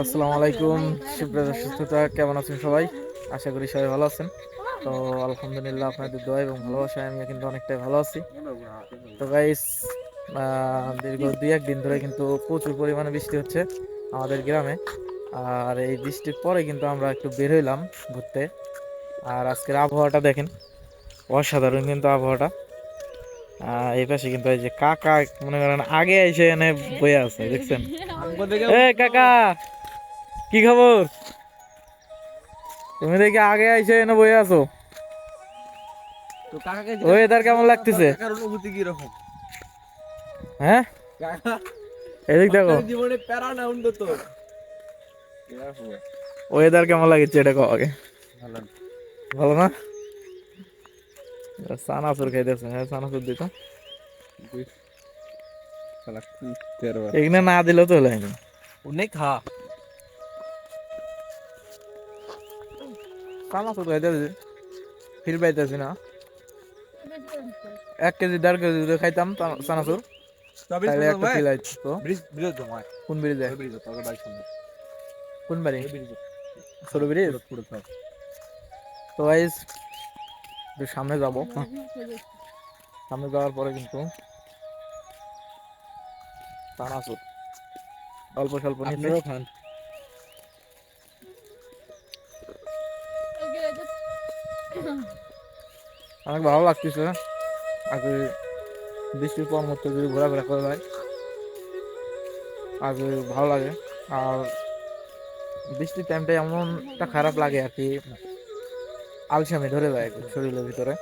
আসসালামু আলাইকুম। সুপ্রিয় সুস্থতা কেমন আছেন সবাই? আশা করি সবাই ভালো আছেন। তো আলহামদুলিল্লাহ আপনাদের দোয়া এবং ভালোবাসায় আমি কিন্তু অনেকটাই ভালো আছি। তো গাইস দীর্ঘ দুই একদিন ধরে কিন্তু প্রচুর পরিমাণে বৃষ্টি হচ্ছে আমাদের গ্রামে। আর এই বৃষ্টির পরে কিন্তু আমরা একটু বের হইলাম ঘুরতে। আর আজকের আবহাওয়াটা দেখেন অসাধারণ কিন্তু আবহাওয়াটা। এই পাশে কিন্তু এই যে কাকা মনে করেন আগে এসে এনে বয়ে আছে দেখছেন? কাকা! কি খবর? তুমি দেখি আগে এসে এনে বয়ে আছো। তো কাকাকে ওয়েদার কেমন লাগতেছে? কাকার অনুভূতি কি রকম হ্যাঁ? কাকা এদিক দেখো। আপনার জীবনে প্যারা না উন্নত ওয়েদার কেমন লাগছে এটা কো আগে। ভালো। ভালো না? সানাসুর খাইতেছে হ্যাঁ সানাসুর দিত। এখানে না দিলেও তো হলো অনেক খা। সানাসুর খাইতেছে ফির পাইতেছি না। এক কেজি দেড় কেজি যদি খাইতাম তা- তবে তাহলে একটা ফিল আইতো তো। কোন ব্রিজ তো কোন বাড়ি? ছোট ব্রিজ? তো তো সামনে যাব। সামনে যাওয়ার পরে কিন্তু সানাসুর অল্প স্বল্প খান। অনেক ভালো লাগতেছে। আগে বৃষ্টির পর মতো যদি ঘোরাফেরা করে যায়, আগে ভালো লাগে। আর বৃষ্টির টাইমটা এমনটা খারাপ লাগে আর কি, আলসামি ধরে যায় শরীরের ভিতরে।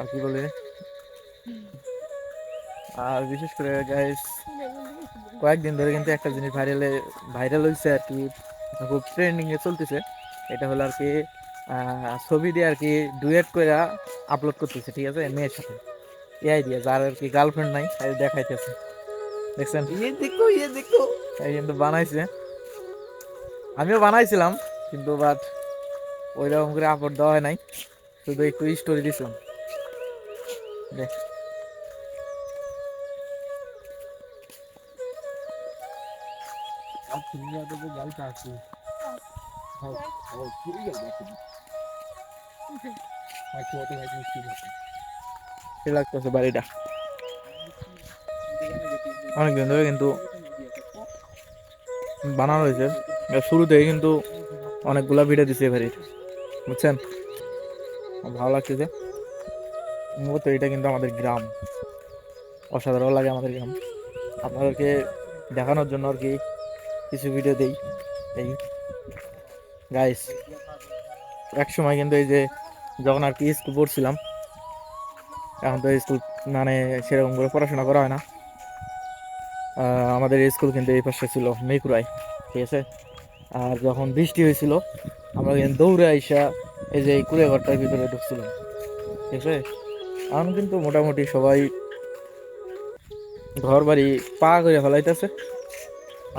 আর কি বলে? আর বিশেষ করে গাইস কয়েকদিন ধরে কিন্তু একটা জিনিস ভাইরালে ভাইরাল হয়েছে আর কি, খুব ট্রেন্ডিংয়ে চলতেছে। এটা হলো আর কি ছবি দিয়ে আর কি ডুয়েট করে আপলোড করতেছে ঠিক আছে? মেয়ের সাথে। এই আইডিয়া যার আর কি গার্লফ্রেন্ড নাই তাই দেখাইতেছে। দেখছেন? ইয়ে দেখো ইয়ে দেখো। এই কিন্তু বানাইছে। আমিও বানাইছিলাম কিন্তু বাট ওই রকম করে আপলোড দেওয়া হয় নাই। শুধু একটু স্টোরি দিছিলাম। দেখ। আর তুমি গালটা আছে। লাগতেছে বাড়িটা? অনেকদিন ধরে কিন্তু বানানো হয়েছে। এর শুরুতেই কিন্তু অনেকগুলা ভিডিও দিছে বাড়ির বুঝছেন? ভালো লাগতেছে। মূলত এটা কিন্তু আমাদের গ্রাম। অসাধারণ লাগে আমাদের গ্রাম। আপনাদেরকে দেখানোর জন্য আর কি কিছু ভিডিও দেই। এই। গাইস এক সময় কিন্তু এই যে যখন আর কি স্কুল পড়ছিলাম, এখন তো স্কুল মানে সেরকম করে পড়াশোনা করা হয় না। আমাদের স্কুল কিন্তু এই পাশে ছিল মেকুরাই, ঠিক আছে? আর যখন বৃষ্টি হয়েছিল, আমরা কিন্তু দৌড়ে আইসা এই যে এই কুড়ে ঘরটার ভিতরে ঢুকছিলাম, ঠিক আছে? এখন কিন্তু মোটামুটি সবাই ঘর বাড়ি পা করে ফেলাইতেছে।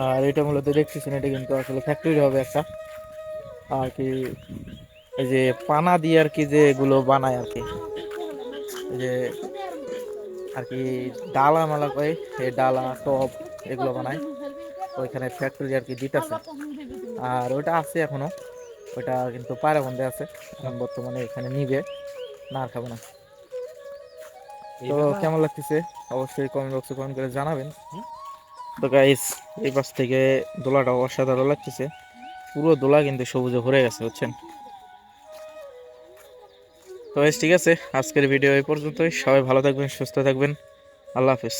আর এটা মূলত দেখতেছেন, এটা কিন্তু আসলে ফ্যাক্টরি হবে একটা। আর কি এই যে পানা দিয়ে আর কি যে এগুলো বানায় আর কি। যে আর কি ডালা মালা করে এই ডালা টপ এগুলো বানায়। ওইখানে ফ্যাক্টরি আর কি দিতেছে। আর ওইটা আছে এখনও। ওইটা কিন্তু পায়রা বন্ধে আছে। এখন বর্তমানে এখানে নিবে। না আর খাবে না। তো কেমন লাগতেছে? অবশ্যই কমেন্ট বক্সে কমেন্ট করে জানাবেন। তো গাইস এই পাশ থেকে দোলাটা অসাধারণ লাগতেছে। পুরো দোলা কিন্তু সবুজে ভরে গেছে, বুঝছেন? তো ঠিক আছে, আজকের ভিডিও এই পর্যন্তই। সবাই ভালো থাকবেন, সুস্থ থাকবেন। আল্লাহ হাফিজ।